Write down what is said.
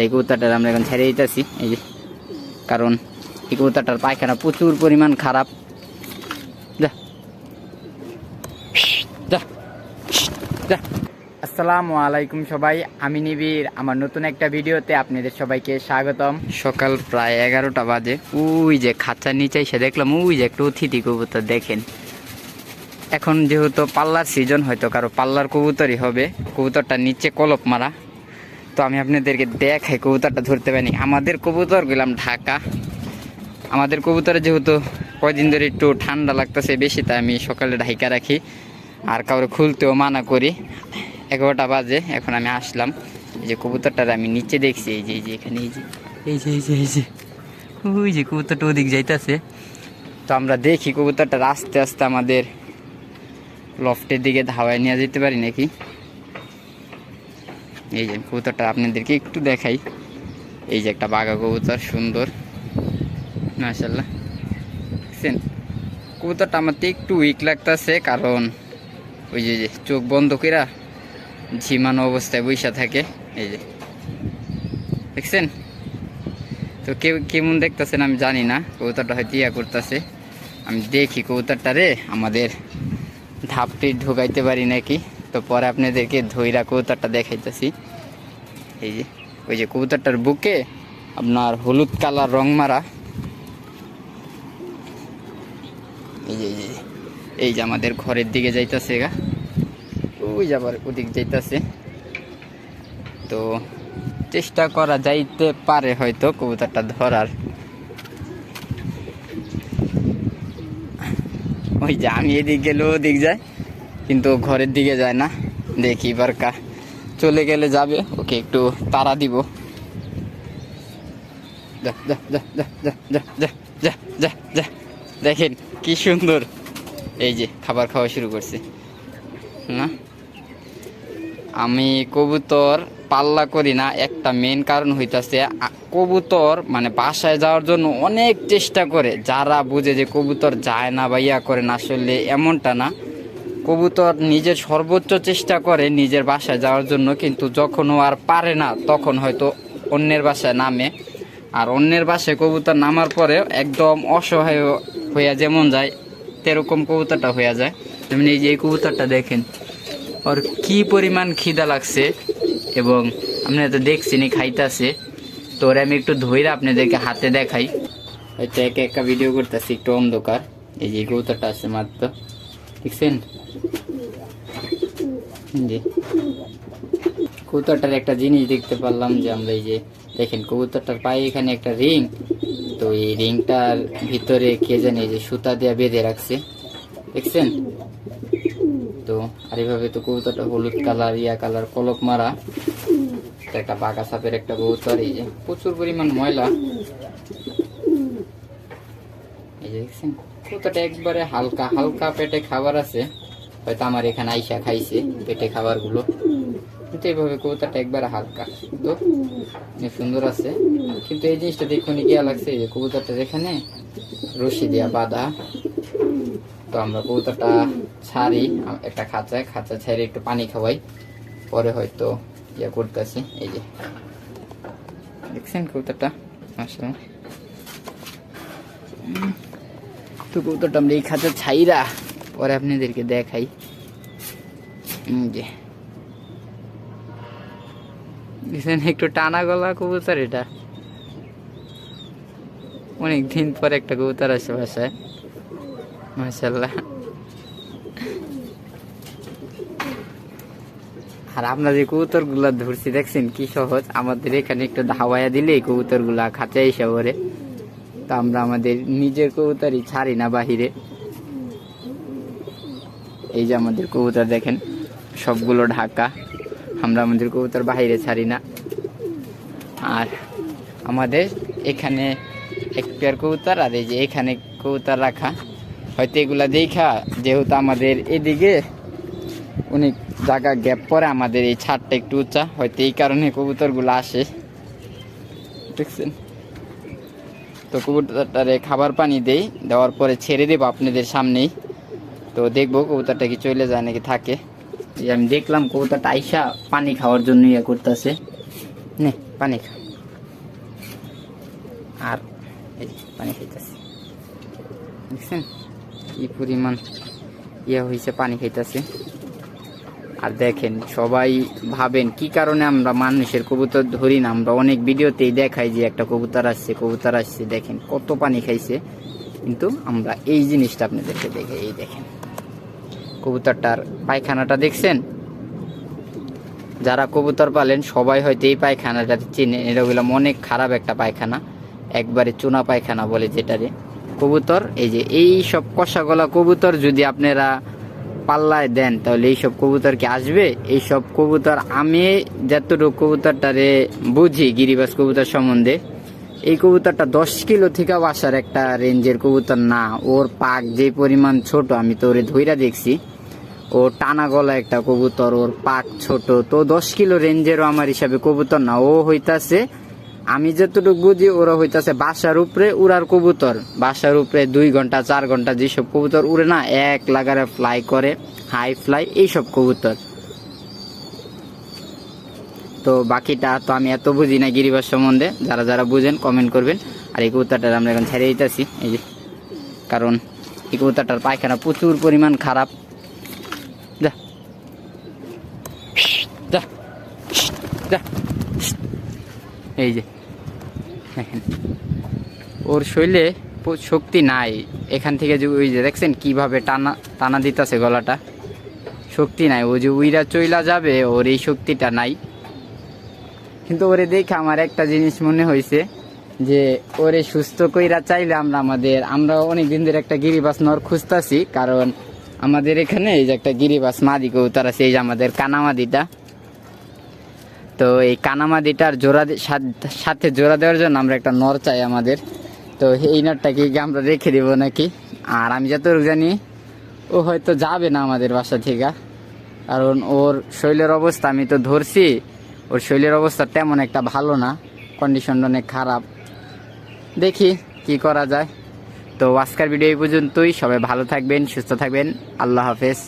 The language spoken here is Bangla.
এই কবুতরটার আমরা এখন ছেড়ে দিতেছি। এই যে কারণ এই কবুতরটার পায়খানা প্রচুর পরিমাণ খারাপ। যা। যা। যা। আসসালামু আলাইকুম সবাই আমি নিবির আমার নতুন একটা ভিডিওতে আপনাদের সবাইকে স্বাগতম। সকাল প্রায় এগারোটা বাজে। ওই যে খাঁচার নিচে এসে দেখলাম ওই যে একটা অতিথি কবুতর দেখেন। এখন যেহেতু পাল্লার সিজন হয়তো কারও পাল্লার কবুতরই হবে। কবুতরটা নিচে কলপ মারা। তো আমি আপনাদেরকে দেখাই, কবুতরটা ধরতে পারিনি। আমাদের কবুতর গেলাম ঢাকা। আমাদের কবুতরে যেহেতু কয়দিন ধরে একটু ঠান্ডা লাগতেছে, বেশি তাই আমি সকালে ঢাইকা রাখি। আর কাউরে খুলতেও মানা করি। এগারোটা বাজে, এখন আমি আসলাম। এই যে কবুতরটার আমি নিচে দেখছি, এই যে এই যে এখানে, এই যে এই যে এই যে এই যে, ওই যে কবুতরটা ওদিক যাইতাছে। তো আমরা দেখি কবুতরটা আস্তে আস্তে আমাদের লফটের দিকে ধাওয়ায় নিয়ে যেতে পারি নাকি। এই যে কবুতরটা আপনাদেরকে একটু দেখাই। এই যে একটা বাঘা কবুতর, সুন্দর। মাশাল্লাহ দেখছেন? কবুতরটা আমার একটু উইক লাগতেছে, কারণ ওই যে চোখ বন্ধ কইরা ঝিমানো অবস্থায় বৈশা থাকে। এই যে। দেখছেন? তো কেউ কেমন দেখতেছেন আমি জানি না। কবুতরটা হয়তো ইয়া করতেছে। আমি দেখি কবুতরটা রে, আমাদের ধাপটি ঢুকাইতে পারি নাকি? তো পরে আপনাদেরকে ধৈরা কবুতরটা দেখাইতেছি। এই যে, ওই যে কবুতরটার বুকে আপনার হলুদ কালার রং মারা। এই যে এই যে যে আমাদের ঘরের দিকে যাইতেছে গা। ওই যাবার ওদিক যাইতেছে। তো চেষ্টা করা যাইতে পারে হয়তো কবুতরটা ধরার। ওই যে আমি এদিক গেলে ওদিক যায়। কিন্তু ঘরের দিকে যায় না। দেখি এবার কা চলে গেলে যাবে। ওকে, একটু তাড়া দিব। দেখেন কি সুন্দর। এই যে খাবার খাওয়া শুরু করছে। না? আমি কবুতর পাল্লা করি না, একটা মেন কারণ হইতাছে কবুতর মানে বাসায় যাওয়ার জন্য অনেক চেষ্টা করে। যারা বুঝে যে কবুতর যায় না বা ইয়া করে না, আসলে এমনটা না। কবুতর নিজের সর্বোচ্চ চেষ্টা করে নিজের বাসায় যাওয়ার জন্য, কিন্তু যখন ও আর পারে না, তখন হয়তো অন্যের বাসায় নামে। আর অন্যের বাসায় কবুতর নামার পরে একদম অসহায় হইয়া যেমন যায়, তেরকম কবুতরটা হইয়া যায়। যেমন এই যে এই কবুতরটা দেখেন, ওর কি পরিমাণ খিদা লাগছে এবং আপনি তো দেখছেনই খাইতাছে। তো ওরা আমি একটু ধইরা আপনাদেরকে হাতে দেখাই। হয়তো একা একা ভিডিও করতেছি, একটু অন্ধকার। এই যে কবুতরটা আছে মাত্র। দেখছেন জি কবুতরটার একটা জিনিস দেখতে পারলাম যে আমরা এই যে দেখেন, কবুতরটার পায়ে এখানে একটা রিং। তো এই রিংটার ভিতরে কে জানে যে সুতা দিয়ে বেঁধে রাখছে। দেখছেন? তো, আর এইভাবে তো কবুতরটা হলুদ কালার, ইয়া কালার, কলক মারা। একটা বাঘা সাপের একটা কবুতর, এই যে প্রচুর পরিমাণ ময়লা। এই যে দেখছেন? কবুতরটা একবারে হালকা হালকা পেটে খাবার আছে। হয়তো আমার এখানে আইসা খাইছে পেটে খাবারগুলো। কিন্তু এইভাবে কবুতরটা একবারে হালকা। তো সুন্দর আছে। কিন্তু এই জিনিসটা দেখুন গিয়া লাগছে যে কবুতরটা যেখানে, রশি দিয়া বাঁধা। তো আমরা কবুতরটা ছাড়ি, একটা খাঁচায়, খাঁচা ছাড়ি একটু পানি খাওয়াই। পরে হয়তো ইয়া করতেছি, এই যে। দেখছেন কবুতরটা আসলে তো কবুতরটা আমরা এই ছাইরা, পরে আপনাদেরকে দেখাই। যে। একটু টানা গলা কবুতর এটা। অনেক দিন পর একটা কবুতর আছে বাসায়। মাশাল্লাহ আর আমরা যে কবুতরগুলা ধরছি, দেখছেন কি সহজ? আমাদের এখানে একটু ধাওয়াইয়া দিলে এই কবুতরগুলা খাঁচা এসে পরে তো আমরা আমাদের নিজের কবুতরই ছাড়ি না বাহিরে। এই যে আমাদের কবুতর দেখেন, সবগুলো ঢাকা। আমরা আমাদের কবুতর বাহিরে ছাড়ি না। আর আমাদের এখানে এক পেয়ার কবুতর আর এই যে এখানে কবুতর রাখা। হয়তো এগুলা দেখা, যেহেতু আমাদের এদিকে অনেক জায়গা গ্যাপ পরে আমাদের এই ছাদটা একটু উঁচা। হয়তো এই কারণে কবুতরগুলো আসে। দেখছেন? তো কবুতরটারে খাবার পানি দেই, দেওয়ার পরে ছেড়ে দেবো আপনাদের সামনেই। তো দেখব কবুতরটা কি চলে যায় নাকি থাকে। আমি দেখলাম কবুতরটা আইসা পানি খাওয়ার জন্য ইয়ে করতেছে। নে, পানি খা। আর পানি খাইতেছে। দেখছেন? কি পরিমাণ ইয়ে হয়েছে পানি খাইতেছে। আর দেখেন, সবাই ভাবেন, কি কারণে আমরা মানুষের কবুতর ধরি না? আমরা অনেক ভিডিওতেই দেখাই যে একটা কবুতর আসছে কবুতর আসছে, দেখেন কত পানি খাইছে। কিন্তু আমরা এই জিনিসটা আপনাদেরকে দেখে, এই দেখেন। কবুতরটার পায়খানাটা দেখছেন? যারা কবুতর পালেন, সবাই হয়তো এই পায়খানাটা চিনে। এটা বললাম অনেক খারাপ একটা পায়খানা। একবারে চুনা পায়খানা বলে যেটারে। কবুতর, এই যে এই সব কষাগলা কবুতর যদি আপনারা পাল্লায় দেন, তাহলে এইসব কবুতর কি আসবে? এইসব কবুতর আমি যতটুকু কবুতরটারে বুঝি গিরিবাস কবুতর সম্বন্ধে, এই কবুতরটা দশ কিলো থেকে আসার একটা রেঞ্জের কবুতর না। ওর পাক যে পরিমাণ ছোট, আমি তো ওরে ধইরা দেখছি, ও টানা গলা একটা কবুতর, ওর পাক ছোট। তো দশ কিলো রেঞ্জেরও আমার হিসাবে কবুতর না, ও হইতাছে আমি যতটুকু বুঝি, ওরা হইতাছে বাসার উপরে উড়ার কবুতর। বাসার উপরে দুই ঘণ্টা, চার ঘণ্টা যেসব কবুতর উড়ে না, এক লাগারে ফ্লাই করে হাই ফ্লাই এইসব কবুতর। তো বাকিটা তো আমি এত বুঝি না গিরিবাস সম্বন্ধে, যারা যারা বুঝেন কমেন্ট করবেন। আর এই কবুতরটা আমরা এখন ছেড়ে দিতেছি, এই যে। কারণ এই কবুতরটার পায়খানা প্রচুর পরিমাণ খারাপ। যা। যা। যা। এই যে, দেখেন। ওর প- শক্তি নাই। এখান থেকে যে ওই যে দেখছেন কীভাবে টানা টানা দিতেছে গলাটা? শক্তি নাই। ও যে উইরা চইলা যাবে, ওর এই শক্তিটা নাই। কিন্তু ওরে দেখে আমার একটা জিনিস মনে হয়েছে যে, ওরে সুস্থ কইরা চাইলে আমরা আমাদের আমরা অনেক দিন ধরে একটা গিরিবাস নর খুঁজতাছি, কারণ আমাদের এখানে এই যে একটা গিরিবাস মাদি কবুতর আছে, এই যে আমাদের কানামাদিটা। তো এই কানামাদিটার জোড়া সাথে জোড়া দেওয়ার জন্য আমরা একটা নর চাই আমাদের। তো এই নরটাকে আমরা রেখে দেবো নাকি? আর আমি যতটুকু জানি, ও হয়তো যাবে না আমাদের বাসা থেকে। কারণ ওর শরীরের অবস্থা আমি তো ধরছি, ওর শরীরের অবস্থা তেমন একটা ভালো না কন্ডিশন অনেক খারাপ। দেখি কি করা যায়। তো আজকের ভিডিও এই পর্যন্তই। সবাই ভালো থাকবেন, সুস্থ থাকবেন। আল্লাহ হাফেজ।